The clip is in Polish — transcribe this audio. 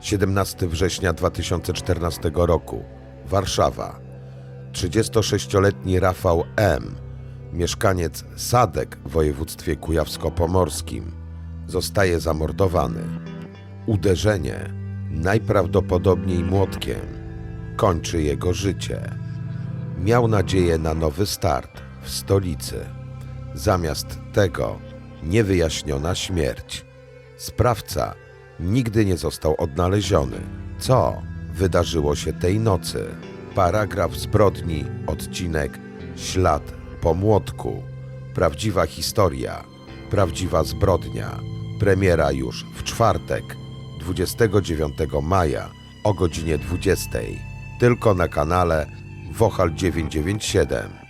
17 września 2014 roku, Warszawa. 36-letni Rafał M., mieszkaniec Sadek w województwie kujawsko-pomorskim, zostaje zamordowany. Uderzenie, najprawdopodobniej młotkiem, kończy jego życie. Miał nadzieję na nowy start w stolicy. Zamiast tego niewyjaśniona śmierć. Sprawca nigdy nie został odnaleziony. Co wydarzyło się tej nocy? Paragraf zbrodni, odcinek Ślad po młotku. Prawdziwa historia, prawdziwa zbrodnia. Premiera już w czwartek, 29 maja o godzinie 20. Tylko na kanale Wochal 997.